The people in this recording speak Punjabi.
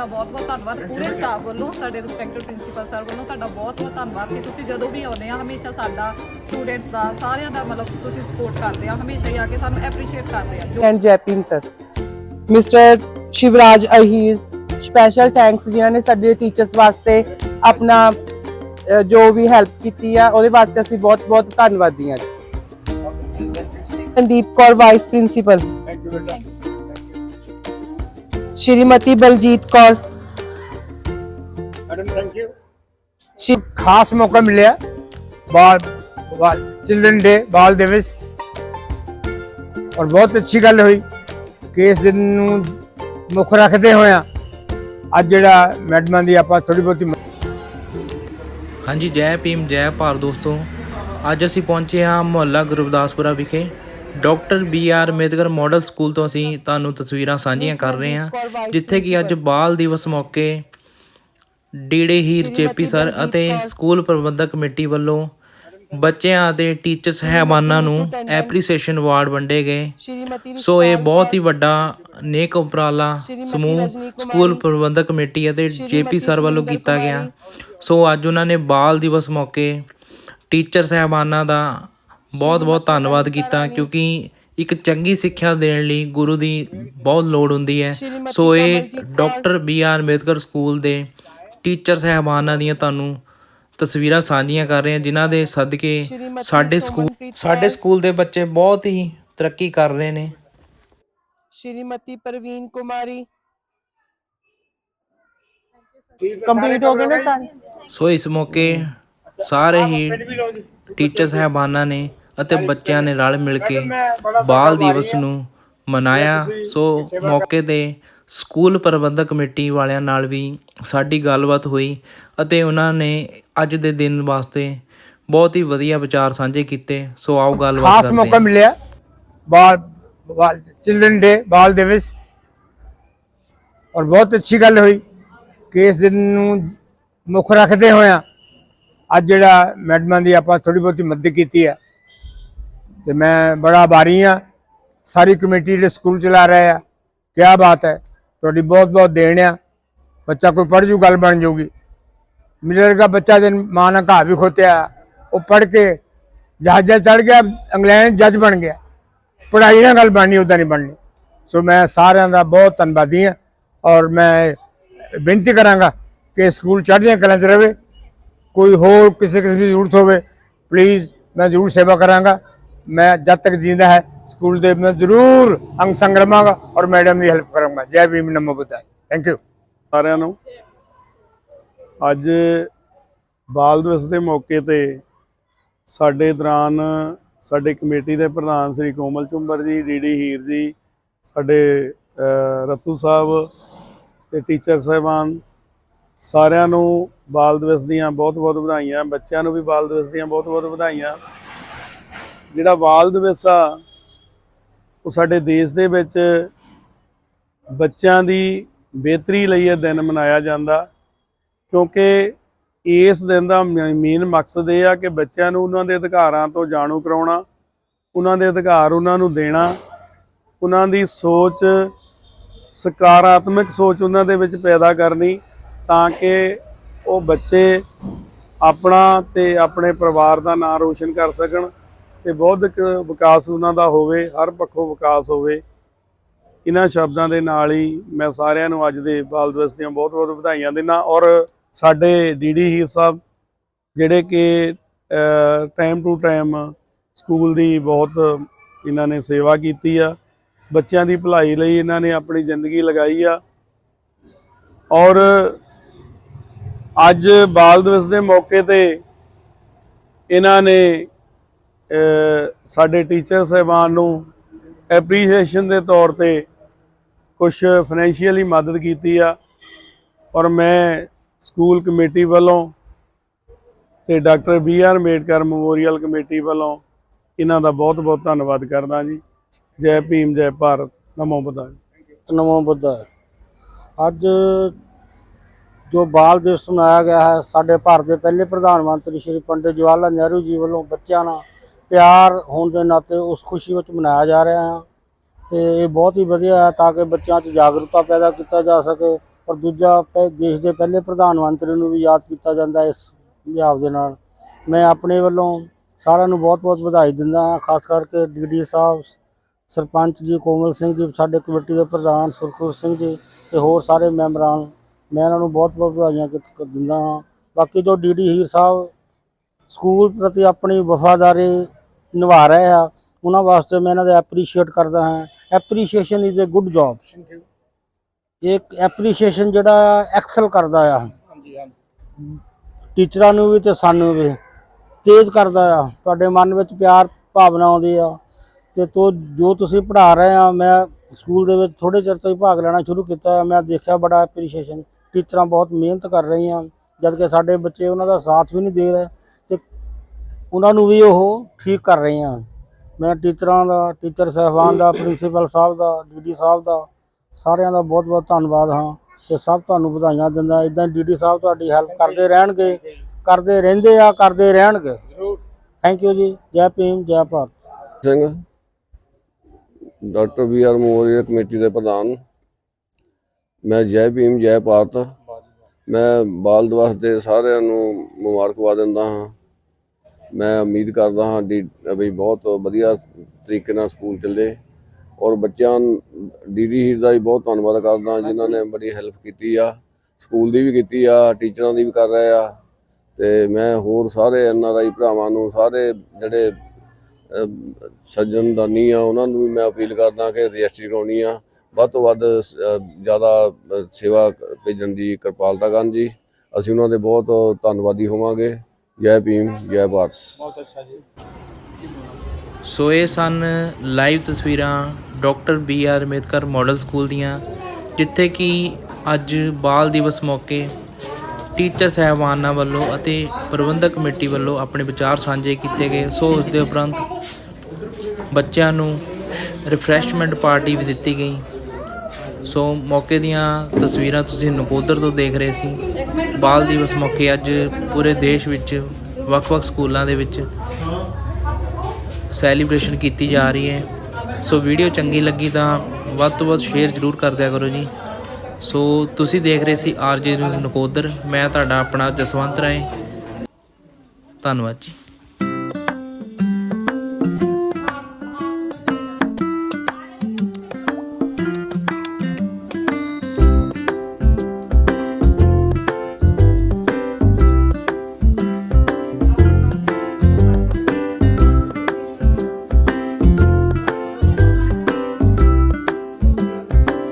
ਤੁਹਾਡਾ ਬਹੁਤ-ਬਹੁਤ ਧੰਨਵਾਦ ਪੂਰੇ ਸਟਾਫ ਵੱਲੋਂ ਸਾਡੇ ਰਿਸਪੈਕਟਡ ਪ੍ਰਿੰਸੀਪਲ ਸਰ ਵੱਲੋਂ ਤੁਹਾਡਾ ਬਹੁਤ-ਬਹੁਤ ਧੰਨਵਾਦ ਕਿ ਤੁਸੀਂ ਜਦੋਂ ਵੀ ਆਉਂਦੇ ਆ ਹਮੇਸ਼ਾ ਸਾਡਾ ਸਟੂਡੈਂਟਸ ਦਾ ਸਾਰਿਆਂ ਦਾ ਮਤਲਬ ਤੁਸੀਂ ਸਪੋਰਟ ਕਰਦੇ ਆ ਹਮੇਸ਼ਾ ਹੀ ਆ ਕੇ ਸਾਨੂੰ ਐਪਰੀਸ਼ੀਏਟ ਕਰਦੇ ਆ। ਜੋ and ਜੈਪੀਨ sir mister Shivraj Ahir special thanks ਜਿਨ੍ਹਾਂ ਨੇ ਸਾਡੇ ਟੀਚਰਸ ਵਾਸਤੇ ਆਪਣਾ ਜੋ ਵੀ ਹੈਲਪ ਕੀਤੀ ਆ ਉਹਦੇ ਵਾਸਤੇ ਅਸੀਂ ਬਹੁਤ ਬਹੁਤ ਧੰਨਵਾਦੀ ਹਾਂ Sandeep Kaur vice principal Shrimati Baljit Kaur madam thank you Shri ਖਾਸ ਮੌਕਾ ਮਿਲਿਆ ਬਾਲ ਚਿਲਡਰਨ ਡੇ ਬਾਲ ਦਿਵਸ ਔਰ ਬਹੁਤ ਅੱਛੀ ਗੱਲ ਹੋਈ ਕਿ ਇਸ ਦਿਨ ਨੂੰ ਮੁੱਖ ਰੱਖਦੇ ਹੋਇਆ ਅੱਜ ਜਿਹੜਾ ਮੈਡਮਾਂ ਦੀ ਆਪਾਂ ਥੋੜੀ ਬਹੁਤੀ ਹਾਂਜੀ ਜੈ ਭੀਮ ਜੈ ਭਾਰਤ ਦੋਸਤੋ ਅੱਜ ਅਸੀਂ ਪਹੁੰਚੇ ਹਾਂ ਮੁਹੱਲਾ ਗੁਰਦਾਸਪੁਰਾ ਵਿਖੇ doctor B R Ambedkar model school ਤੋਂ ਅਸੀਂ ਤੁਹਾਨੂੰ ਤਸਵੀਰਾਂ ਸਾਂਝੀਆਂ ਕਰ ਰਹੇ ਹਾਂ ਜਿੱਥੇ ਕਿ ਅੱਜ ਬਾਲ ਦਿਵਸ ਮੌਕੇ ਡੀੜੇ ਹੀਰ ਜੇਪੀ ਸਰ ਅਤੇ ਸਕੂਲ ਪ੍ਰਬੰਧਕ ਕਮੇਟੀ ਵੱਲੋਂ ਬੱਚਿਆਂ ਅਤੇ ਟੀਚਰ ਸਹਿਬਾਨਾਂ ਨੂੰ ਐਪਰੀਸੀਏਸ਼ਨ ਅਵਾਰਡ ਵੰਡੇ ਗਏ। ਸੋ ਇਹ ਬਹੁਤ ਹੀ ਵੱਡਾ ਨੇਕ ਉਪਰਾਲਾ ਸਮੂਹ ਸਕੂਲ ਪ੍ਰਬੰਧਕ ਕਮੇਟੀ ਅਤੇ ਜੇਪੀ ਸਰ ਵੱਲੋਂ ਕੀਤਾ ਗਿਆ। ਸੋ ਅੱਜ ਉਹਨਾਂ ਨੇ ਬਾਲ ਦਿਵਸ ਮੌਕੇ ਟੀਚਰ ਸਹਿਬਾਨਾਂ ਦਾ ਬਹੁਤ ਬਹੁਤ ਧੰਨਵਾਦ ਕੀਤਾ ਕਿਉਂਕਿ ਇੱਕ ਚੰਗੀ ਸਿੱਖਿਆ ਦੇਣ ਲਈ ਗੁਰੂ ਦੀ ਬਹੁਤ ਲੋੜ ਹੁੰਦੀ ਹੈ। ਸੋ ਇਹ doctor B R Ambedkar school ਦੇ ਟੀਚਰ ਸਹਿਬਾਨਾਂ ਦੀਆਂ ਤੁਹਾਨੂੰ ਤਸਵੀਰਾਂ ਸਾਂਝੀਆਂ ਕਰ ਰਹੇ ਹਾਂ ਜਿਨ੍ਹਾਂ ਦੇ ਸਦਕੇ ਸਾਡੇ ਸਕੂਲ ਸਾਡੇ ਸਕੂਲ ਦੇ ਬੱਚੇ ਬਹੁਤ ਹੀ ਤਰੱਕੀ ਕਰ ਰਹੇ ਨੇ। ਸ਼੍ਰੀਮਤੀ ਪ੍ਰਵੀਨ ਕੁਮਾਰੀ। ਕੰਪਲੀਟ ਹੋ ਗਏ ਨਾ ਸਾਰੇ? ਸੋ ਇਸ ਮੌਕੇ ਸਾਰੇ ਹੀ ਟੀਚਰ ਸਹਿਬਾਨਾਂ ਨੇ ਅਤੇ ਬੱਚਿਆਂ ਨੇ ਰਲ ਮਿਲ ਕੇ ਬਾਲ ਦਿਵਸ ਨੂੰ ਮਨਾਇਆ। ਸੋ ਮੌਕੇ ਤੇ ਸਕੂਲ ਪ੍ਰਬੰਧਕ ਕਮੇਟੀ ਵਾਲਿਆਂ ਨਾਲ ਵੀ ਸਾਡੀ ਗੱਲਬਾਤ ਹੋਈ ਅਤੇ ਉਹਨਾਂ ਨੇ ਅੱਜ ਦੇ ਦਿਨ ਵਾਸਤੇ ਬਹੁਤ ਹੀ ਵਧੀਆ ਵਿਚਾਰ ਸਾਂਝੇ ਕੀਤੇ। ਸੋ ਆਓ ਗੱਲਬਾਤ ਖਾਸ ਮੌਕਾ ਮਿਲਿਆ। ਬਾਲ ਚਿਲਡਰਨ ਡੇ ਬਾਲ ਦਿਵਸ। ਔਰ ਬਹੁਤ ਅੱਛੀ ਗੱਲ ਹੋਈ ਕਿ ਇਸ ਦਿਨ ਨੂੰ ਮੁੱਖ ਰੱਖਦੇ ਹੋਇਆ ਅੱਜ ਜਿਹੜਾ ਮੈਡਮਾਂ ਦੀ ਆਪਾਂ ਥੋੜੀ ਬਹੁਤੀ ਮਦਦ ਕੀਤੀ ਹੈ। ਤੇ ਮੈਂ ਬੜਾ ਆਭਾਰੀ ਹਾਂ। ਸਾਰੀ ਕਮੇਟੀ ਜਿਹੜੇ ਸਕੂਲ ਚਲਾ ਰਹੇ ਆ ਕੀ ਬਾਤ ਹੈ। ਤੁਹਾਡੀ ਬਹੁਤ ਬਹੁਤ ਦੇਣ ਆ। ਬੱਚਾ ਕੋਈ ਪੜ੍ਹ ਜੂ, ਗੱਲ ਬਣ ਜਾਊਗੀ ਮੇਰੇ ਵਰਗਾ ਬੱਚਾ ਜਨ ਮਾਂ ਨਾਲ ਘਾਹ ਵੀ ਖੋਤਿਆ, ਉਹ ਪੜ੍ਹ ਕੇ ਜਹਾਜ਼ਾਂ ਚੜ ਗਿਆ, ਇੰਗਲੈਂਡ ਜੱਜ ਬਣ ਗਿਆ। ਪੜ੍ਹਾਈ ਨਾਲ ਗੱਲ ਬਣਨੀ ਉਦਾਂ ਨਹੀਂ ਬਣਨੀ। ਸੋ ਮੈਂ ਸਾਰਿਆਂ ਦਾ ਬਹੁਤ ਧੰਨਵਾਦੀ ਹਾਂ ਔਰ ਮੈਂ ਬੇਨਤੀ ਕਰਾਂਗਾ ਕਿ ਸਕੂਲ ਚੜ੍ਹਦੀਆਂ ਕਲਾਂ 'ਚ ਰਹੇ ਕੋਈ ਹੋਰ ਕਿਸੇ ਕਿਸਮ ਦੀ ਜ਼ਰੂਰਤ ਹੋਵੇ ਪਲੀਜ਼ ਮੈਂ ਜ਼ਰੂਰ ਸੇਵਾ ਕਰਾਂਗਾ। ਮੈਂ ਜਦ ਤੱਕ ਜਿੰਦਾ ਹੈ ਸਕੂਲ ਦੇ ਮੈਂ ਜ਼ਰੂਰ ਅੰਗ ਸੰਗ ਰਵਾਂਗਾ ਔਰ ਮੈਡਮ ਦੀ ਹੈਲਪ ਕਰਾਂਗਾ। ਜੈ ਭੀਮ ਨਮੋ ਬੁੱਧਾਏ ਥੈਂਕ ਯੂ ਸਾਰਿਆਂ ਨੂੰ ਅੱਜ ਬਾਲ ਦਿਵਸ ਦੇ ਮੌਕੇ ਤੇ ਸਾਡੇ ਦੌਰਾਨ ਸਾਡੇ ਕਮੇਟੀ ਦੇ ਪ੍ਰਧਾਨ ਸ੍ਰੀ ਕੋਮਲ ਚੁੰਬਰ ਜੀ ਡੀਡੀ ਹੀਰ ਜੀ ਸਾਡੇ ਅਹ, ਰਤੂ ਸਾਹਿਬ ਤੇ ਟੀਚਰ ਸਾਹਿਬਾਨ ਸਾਰਿਆਂ ਨੂੰ ਬਾਲ ਦਿਵਸ ਦੀਆਂ ਬਹੁਤ-ਬਹੁਤ ਵਧਾਈਆਂ ਬੱਚਿਆਂ ਨੂੰ ਵੀ ਬਾਲ ਦਿਵਸ ਦੀਆਂ ਬਹੁਤ-ਬਹੁਤ ਵਧਾਈਆਂ। ਜਿਹੜਾ ਬਾਲ ਦਿਵਸ ਆ, ਉਹ ਸਾਡੇ ਦੇਸ਼ ਦੇ ਵਿੱਚ ਬੱਚਿਆਂ ਦੀ ਬਿਹਤਰੀ ਲਈ ਇਹ ਦਿਨ ਮਨਾਇਆ ਜਾਂਦਾ। ਕਿਉਂਕਿ ਇਸ ਦਿਨ ਦਾ ਮੇਨ ਮਕਸਦ ਇਹ ਆ ਕਿ ਬੱਚਿਆਂ ਨੂੰ ਉਹਨਾਂ ਦੇ ਅਧਿਕਾਰਾਂ ਤੋਂ ਜਾਣੂ ਕਰਾਉਣਾ, ਉਹਨਾਂ ਦੇ ਅਧਿਕਾਰ ਉਹਨਾਂ ਨੂੰ ਦੇਣਾ, ਉਹਨਾਂ ਦੀ ਸੋਚ, ਸਕਾਰਾਤਮਕ ਸੋਚ ਉਹਨਾਂ ਦੇ ਵਿੱਚ ਪੈਦਾ ਕਰਨੀ ਤਾਂ ਕਿ ਉਹ ਬੱਚੇ ਆਪਣਾ ਤੇ ਆਪਣੇ ਪਰਿਵਾਰ ਦਾ ਨਾਂ ਰੋਸ਼ਨ ਕਰ ਸਕਣ। ਤੇ ਬੌਧਿਕ ਵਿਕਾਸ ਉਹਨਾਂ ਦਾ ਹੋਵੇ, ਹਰ ਪੱਖੋਂ ਵਿਕਾਸ ਹੋਵੇ, ਇਹਨਾਂ ਸ਼ਬਦਾਂ ਦੇ ਨਾਲ ਹੀ ਮੈਂ ਸਾਰਿਆਂ ਨੂੰ ਅੱਜ ਦੇ ਬਾਲ ਦਿਵਸ ਦੀਆਂ ਬਹੁਤ-ਬਹੁਤ ਵਧਾਈਆਂ ਦਿੰਦਾ ਔਰ ਸਾਡੇ ਡੀਡੀ ਹੀਰ ਸਾਹਿਬ ਜਿਹੜੇ ਕਿ ਟਾਈਮ ਟੂ ਟਾਈਮ ਸਕੂਲ ਦੀ ਬਹੁਤ ਇਹਨਾਂ ਨੇ ਸੇਵਾ ਕੀਤੀ ਆ, ਬੱਚਿਆਂ ਦੀ ਭਲਾਈ ਲਈ ਇਹਨਾਂ ਨੇ ਆਪਣੀ ਜ਼ਿੰਦਗੀ ਲਗਾਈ ਆ ਔਰ ਅੱਜ ਬਾਲ ਦਿਵਸ ਦੇ ਮੌਕੇ ਤੇ ਇਹਨਾਂ ਨੇ ਸਾਡੇ ਟੀਚਰ ਸਾਹਿਬਾਨ ਨੂੰ ਐਪਰੀਸ਼ੀਏਸ਼ਨ ਦੇ ਤੌਰ ਤੇ ਕੁਝ ਫਾਈਨੈਂਸ਼ੀਅਲੀ ਮਦਦ ਕੀਤੀ ਆ। ਔਰ ਮੈਂ ਸਕੂਲ ਕਮੇਟੀ ਵੱਲੋਂ ਤੇ doctor B R Ambedkar memorial committee ਵੱਲੋਂ ਇਹਨਾਂ ਦਾ ਬਹੁਤ-ਬਹੁਤ ਧੰਨਵਾਦ ਕਰਦਾ ਜੀ। ਜੈ ਭੀਮ, ਜੈ ਭਾਰਤ। ਨਮੋ ਬੁੱਧਾਏ ਨਮੋ ਬੁੱਧਾ ਅੱਜ ਜੋ ਬਾਲ ਦਿਵਸ ਮਨਾਇਆ ਗਿਆ ਹੈ, ਸਾਡੇ ਭਾਰਤ ਦੇ ਪਹਿਲੇ ਪ੍ਰਧਾਨ ਮੰਤਰੀ ਸ਼੍ਰੀ ਪੰਡਿਤ ਜਵਾਹਰ ਲਾਲ ਨਹਿਰੂ ਜੀ ਵੱਲੋਂ ਬੱਚਿਆਂ ਨਾਲ ਪਿਆਰ ਹੋਣ ਦੇ ਨਾਤੇ ਉਸ ਖੁਸ਼ੀ ਵਿੱਚ ਮਨਾਇਆ ਜਾ ਰਿਹਾ ਹੈ ਤੇ ਇਹ ਬਹੁਤ ਹੀ ਵਧੀਆ ਹੈ ਤਾਂ ਕਿ ਬੱਚਿਆਂ 'ਚ ਜਾਗਰੂਕਤਾ ਪੈਦਾ ਕੀਤਾ ਜਾ ਸਕੇ ਔਰ ਦੂਜਾ ਪ- ਦੇਸ਼ ਦੇ ਪਹਿਲੇ ਪ੍ਰਧਾਨ ਮੰਤਰੀ ਨੂੰ ਵੀ ਯਾਦ ਕੀਤਾ ਜਾਂਦਾ ਇਸ ਪੰਜਾਬ ਦੇ ਨਾਲ। ਮੈਂ ਆਪਣੇ ਵੱਲੋਂ ਸਾਰਿਆਂ ਨੂੰ ਬਹੁਤ-ਬਹੁਤ ਵਧਾਈ ਦਿੰਦਾ ਹਾਂ, ਖਾਸ ਕਰਕੇ ਡੀਡੀ ਸਾਹਿਬ, ਸਰਪੰਚ ਜੀ, ਕੋਮਲ ਸਿੰਘ ਜੀ, ਸਾਡੇ ਕਮੇਟੀ ਦੇ ਪ੍ਰਧਾਨ ਸੁਰਖੁਰ ਸਿੰਘ ਜੀ ਤੇ ਹੋਰ ਸਾਰੇ ਮੈਂਬਰਾਂ ਮੈਂ ਇਹਨਾਂ ਨੂੰ ਬਹੁਤ-ਬਹੁਤ ਵਧਾਈਆਂ ਦਿੰਦਾ ਹਾਂ। ਬਾਕੀ ਜੋ ਡੀਡੀ ਹੀਰ ਸਾਹਿਬ ਸਕੂਲ ਪ੍ਰਤੀ ਆਪਣੀ ਵਫਾਦਾਰੀ ਨਿਭਾ ਰਹੇ ਆ। ਉਹਨਾਂ ਵਾਸਤੇ ਮੈਂ ਇਹਨਾਂ ਦਾ ਐਪਰੀਸ਼ੀਏਟ ਕਰਦਾ ਹਾਂ। Appreciation is a good job ਇੱਕ ਐਪਰੀਸ਼ੀਏਸ਼ਨ ਜਿਹੜਾ ਐਕਸਲ ਕਰਦਾ ਆ। ਟੀਚਰਾਂ ਨੂੰ ਵੀ ਤੇ ਸਾਨੂੰ ਵੀ। ਤੇਜ਼ ਕਰਦਾ ਆ। ਤੁਹਾਡੇ ਮਨ ਵਿੱਚ ਪਿਆਰ ਭਾਵਨਾ ਆਉਂਦੀ ਆ। ਤੇ ਤੋ ਜੋ ਤੁਸੀਂ ਪੜ੍ਹਾ ਰਹੇ ਆ ਮੈਂ ਸਕੂਲ ਦੇ ਵਿੱਚ ਥੋੜੇ ਚਿਰ ਤੋਂ ਹੀ ਭਾਗ ਲੈਣਾ ਸ਼ੁਰੂ ਕੀਤਾ ਮੈਂ ਦੇਖਿਆ ਬੜਾ ਐਪਰੀਸ਼ੀਏਸ਼ਨ ਟੀਚਰਾਂ ਬਹੁਤ ਮਿਹਨਤ ਕਰ ਰਹੀਆਂ। ਜਦ ਕਿ ਸਾਡੇ ਬੱਚੇ ਉਹਨਾਂ ਦਾ ਸਾਥ ਵੀ ਨਹੀਂ ਦੇ ਰਹੇ। ਉਹਨਾਂ ਨੂੰ ਵੀ ਉਹ ਠੀਕ ਕਰ ਰਹੇ ਰਹੀਆਂ। ਮੈਂ ਟੀਚਰਾਂ ਦਾ, ਟੀਚਰ ਸਹਿਬਾਨ ਦਾ, ਪ੍ਰਿੰਸੀਪਲ ਸਾਹਿਬ ਦਾ ਡੀਡੀ ਸਾਹਿਬ ਦਾ ਸਾਰਿਆਂ ਦਾ ਬਹੁਤ ਬਹੁਤ ਧੰਨਵਾਦ ਹਾਂ ਤੇ ਸਭ ਤੁਹਾਨੂੰ ਵਧਾਈਆਂ ਦਿੰਦਾ। ਇਦਾਂ ਡੀਡੀ ਸਾਹਿਬ ਤੁਹਾਡੀ ਹੈਲਪ ਕਰਦੇ ਰਹਿਣਗੇ, ਕਰਦੇ ਰਹਿੰਦੇ ਆ, ਕਰਦੇ ਰਹਿਣਗੇ। ਥੈਂਕ ਯੂ ਜੀ। ਜੈ ਭੀਮ, ਜੈ Bharat. Singh, doctor B R Maurya committee ਦੇ ਪ੍ਰਧਾਨ। ਮੈਂ ਜੈ ਭੀਮ, ਜੈ ਭਾਰਤ। ਮੈਂ ਬਾਲ ਦਿਵਸ ਦੇ ਸਾਰਿਆਂ ਨੂੰ ਮੁਬਾਰਕਬਾਦ ਦਿੰਦਾ ਹਾਂ। ਮੈਂ ਉਮੀਦ ਕਰਦਾ ਹਾਂ ਡੀ ਵੀ ਬਹੁਤ ਵਧੀਆ ਤਰੀਕੇ ਨਾਲ ਸਕੂਲ ਚੱਲੇ ਔਰ ਬੱਚਿਆਂ ਡੀਡੀ ਹੀਰ ਦਾ ਵੀ ਬਹੁਤ ਧੰਨਵਾਦ ਕਰਦਾ ਜਿਨ੍ਹਾਂ ਨੇ ਬੜੀ ਹੈਲਪ ਕੀਤੀ ਆ, ਸਕੂਲ ਦੀ ਵੀ ਕੀਤੀ ਆ, ਟੀਚਰਾਂ ਦੀ ਵੀ ਕਰ ਰਹੇ ਆ ਤੇ ਮੈਂ ਹੋਰ ਸਾਰੇ ਐਨ ਆਰ ਆਈ ਭਰਾਵਾਂ ਨੂੰ, ਸਾਰੇ ਜਿਹੜੇ ਅਮ ਸੱਜਣ ਦਾਨੀ ਆ, ਉਹਨਾਂ ਨੂੰ ਵੀ ਮੈਂ ਅਪੀਲ ਕਰਦਾ ਕਿ ਰਜਿਸਟਰੀ ਕਰਾਉਣੀ ਆ। ਵੱਧ ਤੋਂ ਵੱਧ ਜ਼ਿਆਦਾ ਸੇਵਾ ਭੇਜਣ ਦੀ ਕਿਰਪਾਲਤਾ ਕਰਨ ਜੀ। ਅਸੀਂ ਉਹਨਾਂ ਦੇ ਬਹੁਤ ਧੰਨਵਾਦੀ ਹੋਵਾਂਗੇ। ਜੈ ਭੀਮ ਜੈ ਭਾਰਤ। ਸੋ ਇਹ ਸਨ ਲਾਈਵ ਤਸਵੀਰਾਂ doctor B R Ambedkar model school ਦੀਆਂ ਜਿੱਥੇ ਕਿ ਅੱਜ ਬਾਲ ਦਿਵਸ ਮੌਕੇ ਟੀਚਰ ਸਹਿਬਾਨਾਂ ਵੱਲੋਂ ਅਤੇ ਪ੍ਰਬੰਧਕ ਕਮੇਟੀ ਵੱਲੋਂ ਆਪਣੇ ਵਿਚਾਰ ਸਾਂਝੇ ਕੀਤੇ ਗਏ। ਸੋ ਉਸ ਦੇ ਉਪਰੰਤ ਬੱਚਿਆਂ ਨੂੰ ਰਿਫਰੈਸ਼ਮੈਂਟ ਪਾਰਟੀ ਵੀ ਦਿੱਤੀ ਗਈ। ਸੋ ਮੌਕੇ ਦੀਆਂ ਤਸਵੀਰਾਂ ਤੁਸੀਂ ਨਕੋਦਰ ਤੋਂ ਦੇਖ ਰਹੇ ਸੀ। ਬਾਲ ਦਿਵਸ ਮੌਕੇ ਅੱਜ ਪੂਰੇ ਦੇਸ਼ ਵਿੱਚ, ਵੱਖ-ਵੱਖ ਸਕੂਲਾਂ ਦੇ ਵਿੱਚ ਸੈਲੀਬ੍ਰੇਸ਼ਨ ਕੀਤੀ ਜਾ ਰਹੀ ਹੈ। ਸੋ ਵੀਡੀਓ ਚੰਗੀ ਲੱਗੀ ਤਾਂ ਵੱਧ ਤੋਂ ਵੱਧ ਸ਼ੇਅਰ ਜ਼ਰੂਰ ਕਰ ਦਿਆ ਕਰੋ ਜੀ। ਸੋ ਤੁਸੀਂ ਦੇਖ ਰਹੇ ਸੀ ਆਰਜੇ ਨਿਊਜ਼ ਨਕੋਦਰ। ਮੈਂ ਤੁਹਾਡਾ ਆਪਣਾ ਜਸਵੰਤ ਰਾਏ। ਧੰਨਵਾਦ ਜੀ।